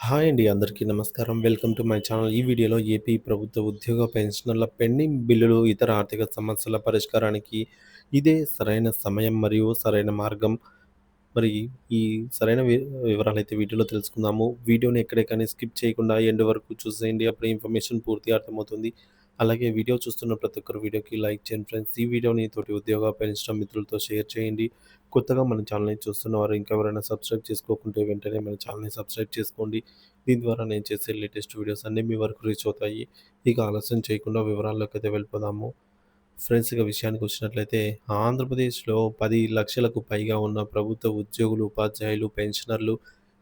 Hi అండి అందరికీ నమస్కారం. Welcome to my channel. ఈ వీడియోలో ఏపీ ప్రభుత్వ ఉద్యోగ పెన్షనర్ల పెండింగ్ బిల్లులు ఇతర ఆర్థిక సమస్యల పరిష్కారానికి ఇదే సరైన సమయం మరియు సరైన మార్గం. మరి ఈ సరైన వి వివరాలు అయితే వీడియోలో తెలుసుకుందాము. వీడియోని ఎక్కడెక్కడనే స్కిప్ చేయకుండా ఎండ్ వరకు చూసేయండి. అప్పుడు ఇన్ఫర్మేషన్ పూర్తి అర్థమవుతుంది. అలాగే వీడియో చూస్తున్న ప్రతి ఒక్కరు వీడియోకి లైక్ చేయండి ఫ్రెండ్స్. ఈ వీడియోని తోటి ఉద్యోగ పెంచడం మిత్రులతో షేర్ చేయండి. కొత్తగా మన ఛానల్ని చూస్తున్న వారు ఇంకెవరైనా సబ్స్క్రైబ్ చేసుకోకుంటే వెంటనే మన ఛానల్ని సబ్స్క్రైబ్ చేసుకోండి. దీని ద్వారా నేను చేసే లేటెస్ట్ వీడియోస్ అన్నీ మీ వరకు రీచ్ అవుతాయి. ఇక ఆలస్యం చేయకుండా వివరాల్లోకి అయితే వెళ్ళిపోదాము. ఫ్రెండ్స్ ఇక విషయానికి వచ్చినట్లయితే ఆంధ్రప్రదేశ్లో పది లక్షలకు పైగా ఉన్న ప్రభుత్వ ఉద్యోగులు ఉపాధ్యాయులు పెన్షనర్లు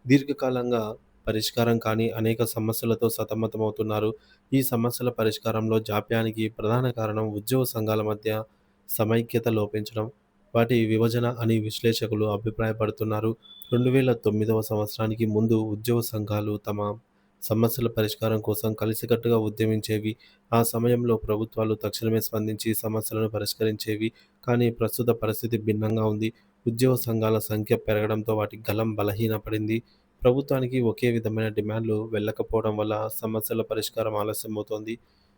దీర్ఘకాలంగా పరిష్కారం కాని అనేక సమస్యలతో సతమతమవుతున్నారు. ఈ సమస్యల పరిష్కారంలో జాప్యానికి ప్రధాన కారణం ఉద్యోగ సంఘాల మధ్య సమైక్యత లోపించడం. వాటి విభజన అని విశ్లేషకులు అభిప్రాయపడుతున్నారు. రెండు వేల తొమ్మిదవ సంవత్సరానికి ముందు ఉద్యోగ సంఘాలు తమ సమస్యల పరిష్కారం కోసం కలిసికట్టుగా ఉద్యమించేవి. ఆ సమయంలో ప్రభుత్వాలు తక్షణమే స్పందించి సమస్యలను పరిష్కరించేవి. కానీ ప్రస్తుత పరిస్థితి భిన్నంగా ఉంది. ఉద్యోగ సంఘాల సంఖ్య పెరగడంతో వాటి గలం బలహీనపడింది. ప్రభుత్వానికి ఒకే విధమైన డిమాండ్లు వెళ్ళకపోవడం వల్ల సమస్యల పరిష్కారం ఆలస్యమవుతోంది.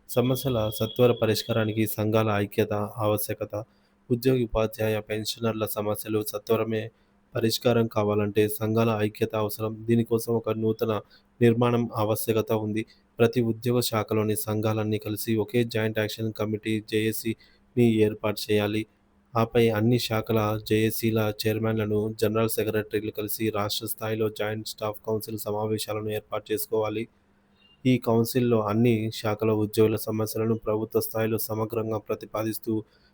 సమస్యల సత్వర పరిష్కారానికి సంఘాల ఐక్యత ఆవశ్యకత ఉద్యోగి ఉపాధ్యాయ పెన్షనర్ల సమస్యలు సత్వరమే పరిష్కారం కావాలంటే సంఘాల ఐక్యత అవసరం. దీనికోసం ఒక నూతన నిర్మాణం ఆవశ్యకత ఉంది. ప్రతి ఉద్యోగ శాఖలోని సంఘాలన్నీ కలిసి ఒకే జాయింట్ యాక్షన్ కమిటీ జేఏసీని ఏర్పాటు చేయాలి. ఆపై అన్ని శాఖల జేఏసీల చైర్మన్లను జనరల్ సెక్రటరీలు కలిసి రాష్ట్ర స్థాయిలో జాయింట్ స్టాఫ్ కౌన్సిల్ సమావేశాలను ఏర్పాటు చేసుకోవాలి. ఈ కౌన్సిల్లో అన్ని శాఖల ఉద్యోగుల సమస్యలను ప్రభుత్వ స్థాయిలో సమగ్రంగా ప్రతిపాదిస్తూ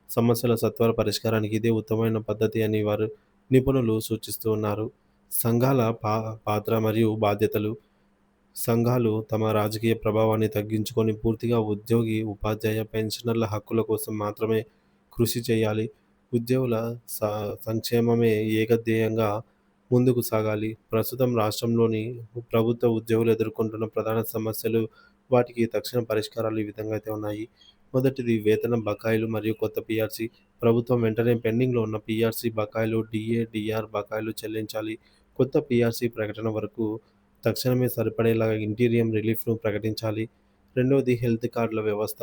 సమస్యల సత్వర పరిష్కారానికి ఇదే ఉత్తమమైన పద్ధతి అని వారు నిపుణులు సూచిస్తూ ఉన్నారు. సంఘాల పా పాత్ర మరియు బాధ్యతలు. సంఘాలు తమ రాజకీయ ప్రభావాన్ని తగ్గించుకొని పూర్తిగా ఉద్యోగి ఉపాధ్యాయ పెన్షనర్ల హక్కుల కోసం మాత్రమే కృషి చేయాలి. ఉద్యోగుల స సంక్షేమమే ఏకధ్యేయంగా ముందుకు సాగాలి. ప్రస్తుతం రాష్ట్రంలోని ప్రభుత్వ ఉద్యోగులు ఎదుర్కొంటున్న ప్రధాన సమస్యలు వాటికి తక్షణ పరిష్కారాలు ఈ విధంగా అయితే ఉన్నాయి. మొదటిది వేతన బకాయిలు మరియు కొత్త పిఆర్సీ. ప్రభుత్వం వెంటనే పెండింగ్లో ఉన్న పిఆర్సీ బకాయిలు డిఏ డిఆర్ బకాయిలు చెల్లించాలి. కొత్త పిఆర్సీ ప్రకటన వరకు తక్షణమే సరిపడేలాగా ఇంటీరియం రిలీఫ్ను ప్రకటించాలి. రెండవది హెల్త్ కార్డుల వ్యవస్థ.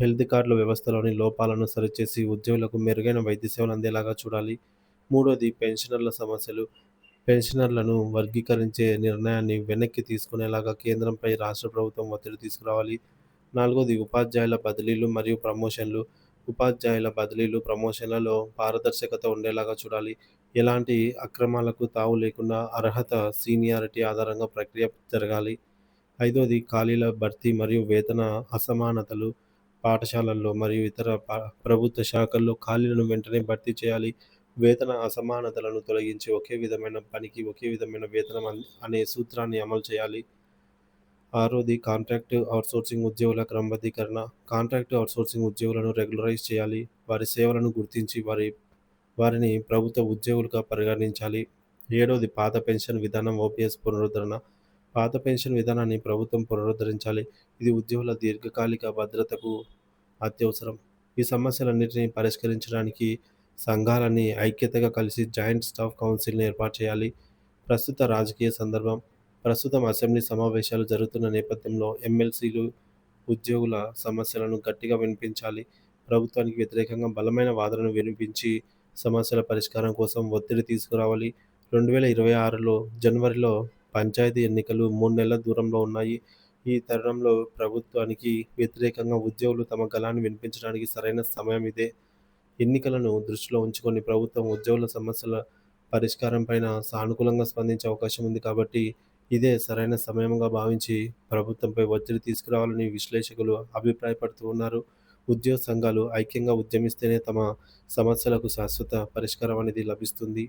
హెల్త్ కార్డుల వ్యవస్థలోని లోపాలను సరిచేసి ఉద్యోగులకు మెరుగైన వైద్య సేవలు అందేలాగా చూడాలి. మూడోది పెన్షనర్ల సమస్యలు. పెన్షనర్లను వర్గీకరించే నిర్ణయాన్ని వెనక్కి తీసుకునేలాగా కేంద్రంపై రాష్ట్ర ప్రభుత్వం ఒత్తిడి తీసుకురావాలి. నాలుగోది ఉపాధ్యాయుల బదిలీలు మరియు ప్రమోషన్లు. ఉపాధ్యాయుల బదిలీలు ప్రమోషన్లలో పారదర్శకత ఉండేలాగా చూడాలి. ఎలాంటి అక్రమాలకు తావు లేకుండా అర్హత సీనియారిటీ ఆధారంగా ప్రక్రియ జరగాలి. ఐదోది ఖాళీల భర్తీ మరియు వేతన అసమానతలు. పాఠశాలల్లో మరియు ఇతర ప్రభుత్వ శాఖల్లో ఖాళీలను వెంటనే భర్తీ చేయాలి. వేతన అసమానతలను తొలగించి ఒకే విధమైన పనికి ఒకే విధమైన వేతనం అనే సూత్రాన్ని అమలు చేయాలి. ఆరోది కాంట్రాక్ట్ అవుట్సోర్సింగ్ ఉద్యోగుల క్రమబద్ధీకరణ. కాంట్రాక్ట్ అవుట్సోర్సింగ్ ఉద్యోగులను రెగ్యులరైజ్ చేయాలి. వారి సేవలను గుర్తించి వారి వారిని ప్రభుత్వ ఉద్యోగులుగా పరిగణించాలి. ఏడవది పాత పెన్షన్ విధానం ఓపీఎస్ పునరుద్ధరణ. పాత పెన్షన్ విధానాన్ని ప్రభుత్వం పునరుద్ధరించాలి. ఇది ఉద్యోగుల దీర్ఘకాలిక భద్రతకు అత్యవసరం. ఈ సమస్యలన్నింటినీ పరిష్కరించడానికి సంఘాలన్నీ ఐక్యతగా కలిసి జాయింట్ స్టాఫ్ కౌన్సిల్ని ఏర్పాటు చేయాలి. ప్రస్తుత రాజకీయ సందర్భం ప్రస్తుతం అసెంబ్లీ సమావేశాలు జరుగుతున్న నేపథ్యంలో ఎమ్మెల్సీలు ఉద్యోగుల సమస్యలను గట్టిగా వినిపించాలి. ప్రభుత్వానికి వ్యతిరేకంగా బలమైన వాదనను వినిపించి సమస్యల పరిష్కారం కోసం ఒత్తిడి తీసుకురావాలి. రెండు వేల ఇరవై ఆరులో జనవరిలో పంచాయతీ ఎన్నికలు మూడు నెలల దూరంలో ఉన్నాయి. ఈ తరుణంలో ప్రభుత్వానికి వ్యతిరేకంగా ఉద్యోగులు తమ గలాన్ని వినిపించడానికి సరైన సమయం ఇదే. ఎన్నికలను దృష్టిలో ఉంచుకొని ప్రభుత్వం ఉద్యోగుల సమస్యల పరిష్కారం పైన సానుకూలంగా స్పందించే అవకాశం ఉంది కాబట్టి ఇదే సరైన సమయంగా భావించి ప్రభుత్వంపై ఒత్తిడి తీసుకురావాలని విశ్లేషకులు అభిప్రాయపడుతూ ఉన్నారు. ఉద్యోగ సంఘాలు ఐక్యంగా ఉద్యమిస్తేనే తమ సమస్యలకు శాశ్వత పరిష్కారం అనేది లభిస్తుంది.